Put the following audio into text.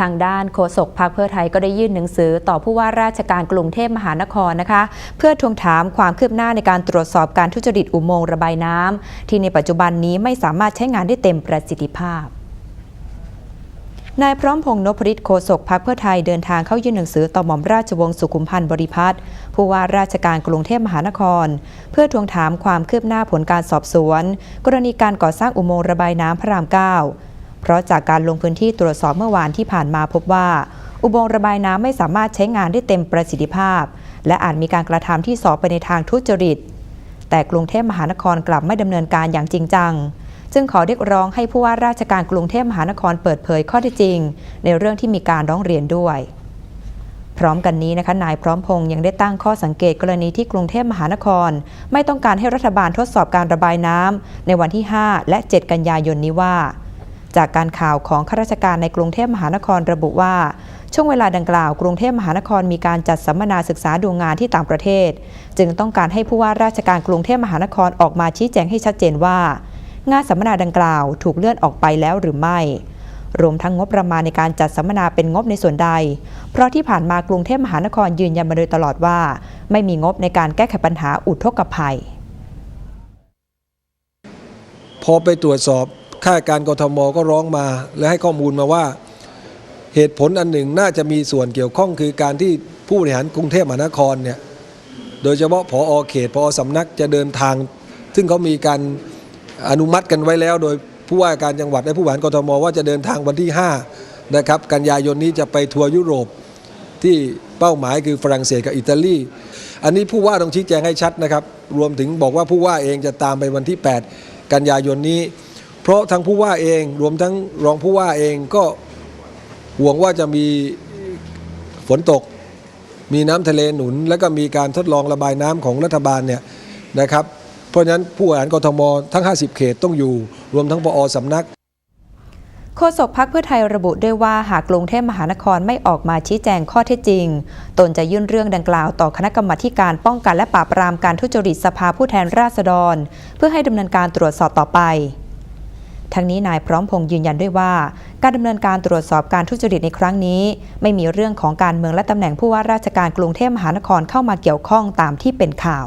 ทางด้านโฆษกพรรคเพื่อไทยก็ได้ยื่นหนังสือ ต่อผู้ว่าราชการกรุงเทพมหานครนะคะ เพื่อทวงถามความคืบหน้าในการตรวจสอบการทุจริตอุโมงค์ระบายน้ำที่ในปัจจุบันนี้ไม่สามารถใช้งานได้เต็มประสิทธิภาพนายพร้อมพงษ์นพฤทธิ์โฆษกพรรคเพื่อไทยเดินทางเข้ายื่นหนังสือต่อหม่อมราชวงศ์สุขุมพันธ์บริพัตรผู้ว่าราชการกรุงเทพมหานคร เพื่อทวงถามความคืบหน้าผลการสอบสวน กรณีการก่อสร้างอุโมงค์ระบายน้ำพระราม9 เพราะจากการลงพื้นที่ตรวจสอบเมื่อวานที่ผ่านมาพบว่า อุโมงค์ระบายน้ำไม่สามารถใช้งานได้เต็มประสิทธิภาพ และอาจมีการกระทำที่สอบไปในทางทุจริต แต่กรุงเทพมหานครกลับไม่ดำเนินการอย่างจริงจัง จึงขอเรียกร้องให้ผู้ว่าราชการกรุงเทพมหานครเปิดเผยข้อเท็จจริง ในเรื่องที่มีการร้องเรียนด้วยพร้อมกันนี้นะคะนายพร้อมพงษ์ยังได้ตั้งข้อสังเกตกรณีที่กรุงเทพมหานคร ไม่ต้องการให้รัฐบาลทดสอบการระบายน้ำในวันที่ 5 และ 7 กันยายนนี้ว่า จากการข่าวของข้าราชการในกรุงเทพมหานครระบุว่า ช่วงเวลาดังกล่าวกรุงเทพมหานครมีการจัดสัมมนาศึกษาดูงานที่ต่างประเทศ จึงต้องการให้ผู้ว่าราชการกรุงเทพมหานครออกมาชี้แจงให้ชัดเจนว่า งานสัมมนาดังกล่าวถูกเลื่อนออกไปแล้วหรือไม่รวมทั้งงบประมาณในการจัดสัมมนาเป็นงบในส่วนใด เพราะที่ผ่านมากรุงเทพมหานครยืนยันมาโดยตลอดว่า ไม่มีงบในการแก้ไขปัญหาอุทกภัย พอไปตรวจสอบ ข้าราชการกทมก็ร้องมาและให้ข้อมูลมาว่า เหตุผลอันหนึ่งน่าจะมีส่วนเกี่ยวข้องคือการที่ผู้บริหารกรุงเทพมหานครเนี่ยโดยเฉพาะผอเขตผอสำนักจะเดินทาง ซึ่งเขามีการอนุมัติกันไว้แล้ว โดยผู้ว่าการจังหวัดและผู้บริหารกทมว่าจะเดินทางวันที่5นะครับกันยายนนี้จะไปทัวร์ยุโรปที่เป้าหมายคือฝรั่งเศสกับอิตาลี อันนี้ผู้ว่าต้องชี้แจงให้ชัดนะครับ รวมถึงบอกว่าผู้ว่าเองจะตามไปวันที่ 8 กันยายนนี้ เพราะทั้งผู้ว่าเองรวมทั้งรองผู้ว่าเองก็ห่วงว่าจะมีฝนตก มีน้ำทะเลหนุน แล้วก็มีการทดลองระบายน้ำของรัฐบาลเนี่ยนะครับ เพราะฉะนั้นผู้บริหารกทมทั้ง 50 เขตต้องอยู่ รวมทั้งปอสำนักโฆษกพักเพื่อไทยระบุด้วยว่าหากกรุงเทพมหานครไม่ออกมาชี้แจงข้อเท็จจริง ตนจะยื่นเรื่องดังกล่าวต่อคณะกรรมาการป้องกันและปราบปรามการทุจริตสภาผู้แทนราษฎร เพื่อให้ดำเนินการตรวจสอบต่อไป ทั้งนี้นายพร้อมพงษ์ยืนยันด้วยว่า การดำเนินการตรวจสอบการทุจริตในครั้งนี้ ไม่มีเรื่องของการเมืองและตำแหน่งผู้ว่าราชการกรุงเทพมหานครเข้ามาเกี่ยวข้องตามที่เป็นข่าว